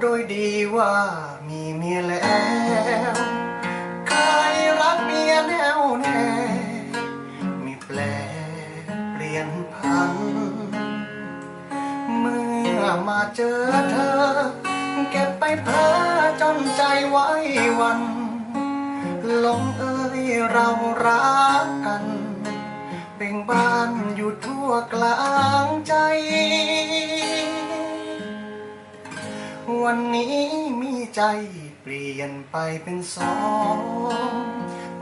โดยดีว่ามีเมียแล้วเคยรักเมียแน่วแน่มีแปลเปลี่ยนพัน เมื่อมาเจอเธอ เก็บไปเพ้อจนใจไว้วันลงเอ้ยเรารักกันเบ่งบานอยู่ทั่วกลา วันนี้มีใจเปลี่ยนไปเป็นสอง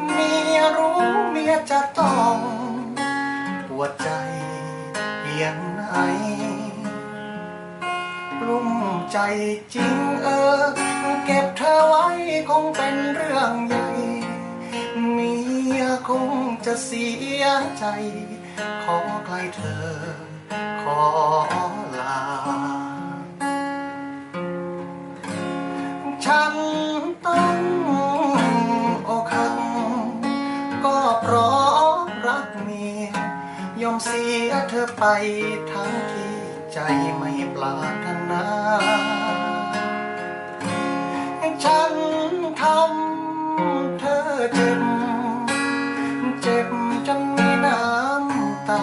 เมียรู้เมียจะต้องปวดใจเพียงไหนกลุ้มใจจริงเออ เก็บเธอไว้คงเป็นเรื่องใหญ่เมียคงจะเสียใจ ขอไกลเธอ ขอลา เสียเธอไปทั้งที่ใจไม่ปรารถนาฉันทำเธอเจ็บ เจ็บจนมีน้ำตา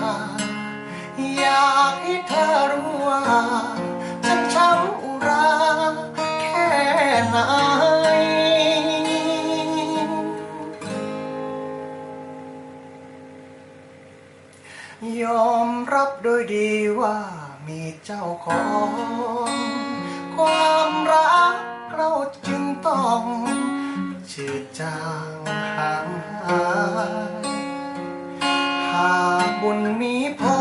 อยากให้เธอ ยอมรับโดยดีว่ามีเจ้าของ ความรักเราจึงต้องจืดจางห่างหายหากบุญมีพอ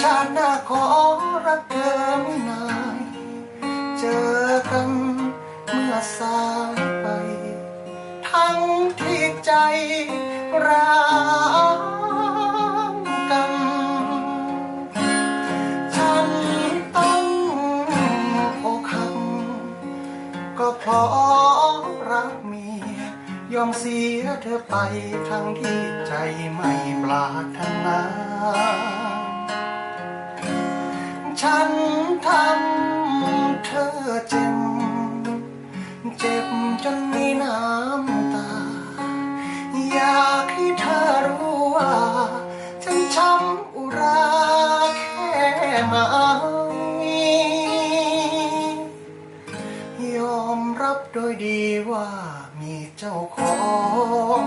ชาติหน้าขอรักเธอไม่นายเจอกันเมื่อสายไป ทั้งที่ใจรัก ยอมเสียเธอไปทั้งที่ใจไม่ปรารถนา ฉันทำเธอเจ็บ เจ็บจนมีน้ำตา อยากให้เธอรู้ว่า ฉันช้ำอุราแค่ไห ยอมรับโดยดีว่ามีเจ้าของ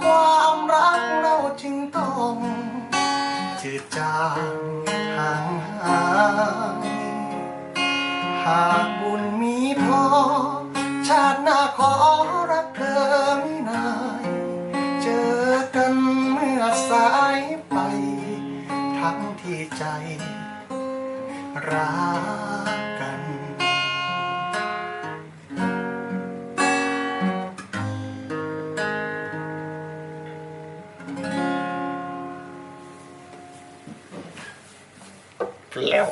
ความรักเราจึงต้องจืดจางห่างหายหากบุญมีพอ ชาติหน้าขอรักเธอไม่นาย เจอกันเมื่อสายไป ทั้งที่ใจรัก แล้ว